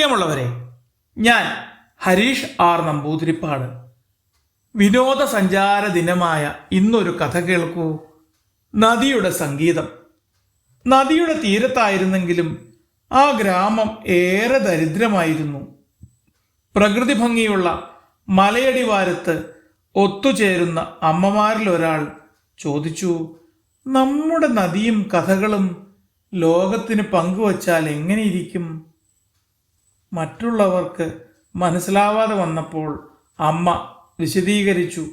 പ്രിയമുള്ളവരെ ഞാൻ ഹരീഷ് ആർ നമ്പൂതിരിപ്പാട്. വിനോദസഞ്ചാര ദിനമായ ഇന്നൊരു കഥ കേൾക്കൂ. നദിയുടെ സംഗീതം. നദിയുടെ തീരത്തായിരുന്നെങ്കിലും ആ ഗ്രാമം ഏറെ ദരിദ്രമായിരുന്നു. പ്രകൃതി ഭംഗിയുള്ള മലയടിവാരത്ത് ഒത്തുചേരുന്ന അമ്മമാരിൽ ഒരാൾ ചോദിച്ചു നമ്മുടെ നദിയും കഥകളും ലോകത്തിന് പങ്കുവച്ചാൽ എങ്ങനെയിരിക്കും മറ്റുള്ളവർക്ക് മനസ്സിലാവാതെ വന്നപ്പോൾ അമ്മ വിശദീകരിച്ചു.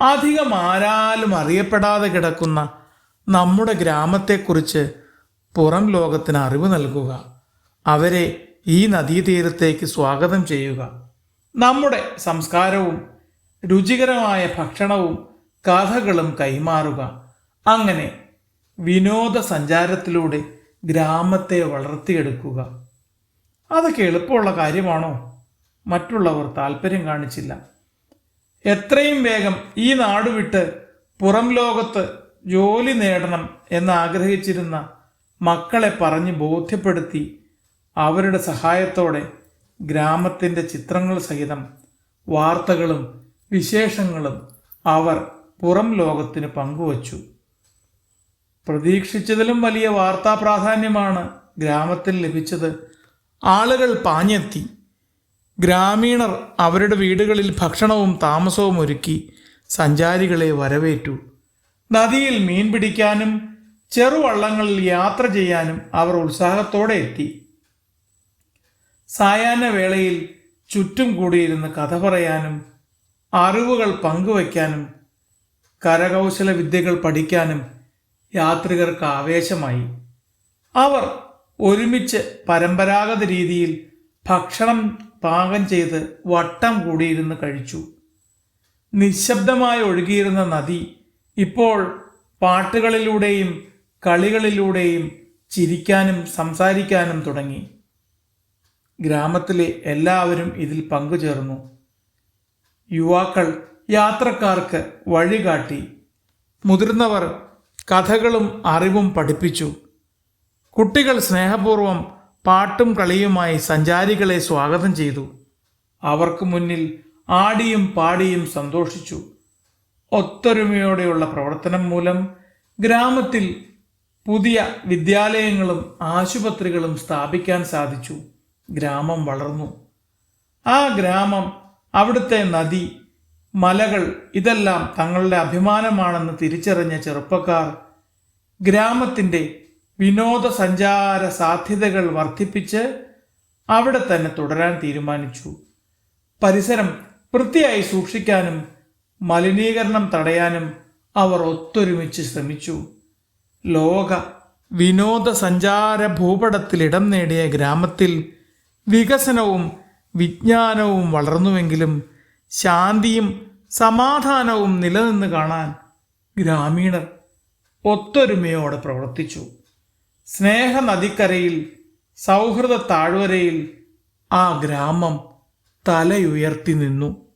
അധികം ആരാലും അറിയപ്പെടാതെ കിടക്കുന്ന നമ്മുടെ ഗ്രാമത്തെക്കുറിച്ച് പുറം ലോകത്തിന് അറിവ് നൽകുക. അവരെ ഈ നദീതീരത്തേക്ക് സ്വാഗതം ചെയ്യുക. നമ്മുടെ സംസ്കാരവും രുചികരമായ ഭക്ഷണവും കഥകളും കൈമാറുക. അങ്ങനെ വിനോദസഞ്ചാരത്തിലൂടെ ഗ്രാമത്തെ വളർത്തിയെടുക്കുക. അതൊക്കെ എളുപ്പമുള്ള കാര്യമാണോ? മറ്റുള്ളവർ താല്പര്യം കാണിച്ചില്ല. എത്രയും വേഗം ഈ നാട് വിട്ട് പുറം ലോകത്ത് ജോലി നേടണം എന്ന് ആഗ്രഹിച്ചിരുന്ന മക്കളെ പറഞ്ഞ് ബോധ്യപ്പെടുത്തി അവരുടെ സഹായത്തോടെ ഗ്രാമത്തിന്റെ ചിത്രങ്ങൾ സഹിതം വാർത്തകളും വിശേഷങ്ങളും അവർ പുറം ലോകത്തിന് പങ്കുവച്ചു. പ്രതീക്ഷിച്ചതിലും വലിയ വാർത്താ പ്രാധാന്യമാണ് ഗ്രാമത്തിൽ ലഭിച്ചത് ആളുകൾ പാഞ്ഞെത്തി. ഗ്രാമീണർ അവരുടെ വീടുകളിൽ ഭക്ഷണവും താമസവും ഒരുക്കി സഞ്ചാരികളെ വരവേറ്റു. നദിയിൽ മീൻ പിടിക്കാനും ചെറുവള്ളങ്ങളിൽ യാത്ര ചെയ്യാനും അവർ ഉത്സാഹത്തോടെ എത്തി. സായാഹ്ന വേളയിൽ ചുറ്റും കൂടിയിരുന്ന് കഥ പറയാനും അറിവുകൾ പങ്കുവയ്ക്കാനും കരകൗശല വിദ്യകൾ പഠിക്കാനും യാത്രികർക്ക് ആവേശമായി. അവർ ഒരുമിച്ച് പരമ്പരാഗത രീതിയിൽ ഭക്ഷണം പാകം ചെയ്ത് വട്ടം കൂടിയിരുന്ന് കഴിച്ചു. നിശബ്ദമായി ഒഴുകിയിരുന്ന നദി ഇപ്പോൾ പാട്ടുകളിലൂടെയും കളികളിലൂടെയും ചിരിക്കാനും സംസാരിക്കാനും തുടങ്ങി. ഗ്രാമത്തിലെ എല്ലാവരും ഇതിൽ പങ്കുചേർന്നു. യുവാക്കൾ യാത്രക്കാർക്ക് വഴികാട്ടി. മുതിർന്നവർ കഥകളും അറിവും പഠിപ്പിച്ചു. കുട്ടികൾ സ്നേഹപൂർവം പാട്ടും കളിയുമായി സഞ്ചാരികളെ സ്വാഗതം ചെയ്തു. അവർക്ക് മുന്നിൽ ആടിയും പാടിയും സന്തോഷിച്ചു. ഒത്തൊരുമയോടെയുള്ള പ്രവർത്തനം മൂലം ഗ്രാമത്തിൽ പുതിയ വിദ്യാലയങ്ങളും ആശുപത്രികളും സ്ഥാപിക്കാൻ സാധിച്ചു. ഗ്രാമം വളർന്നു. ആ ഗ്രാമം അവിടുത്തെ നദി മലകൾ ഇതെല്ലാം തങ്ങളുടെ അഭിമാനമാണെന്ന് തിരിച്ചറിഞ്ഞ ചെറുപ്പക്കാർ ഗ്രാമത്തിന്റെ വിനോദസഞ്ചാര സാധ്യതകൾ വർദ്ധിപ്പിച്ച് അവിടെ തന്നെ തുടരാൻ തീരുമാനിച്ചു. പരിസരം വൃത്തിയായി സൂക്ഷിക്കാനും മലിനീകരണം തടയാനും അവർ ഒത്തൊരുമിച്ച് ശ്രമിച്ചു. ലോക വിനോദസഞ്ചാര ഭൂപടത്തിൽ ഇടം നേടിയ ഗ്രാമത്തിൽ വികസനവും വിജ്ഞാനവും വളർന്നുവെങ്കിലും ശാന്തിയും സമാധാനവും നിലനിന്ന് കാണാൻ ഗ്രാമീണർ ഒത്തൊരുമയോടെ പ്രവർത്തിച്ചു. സ്നേഹ നദിക്കരയിൽ സൗഹൃദ താഴ്വരയിൽ ആ ഗ്രാമം തലയുയർത്തി നിന്നു.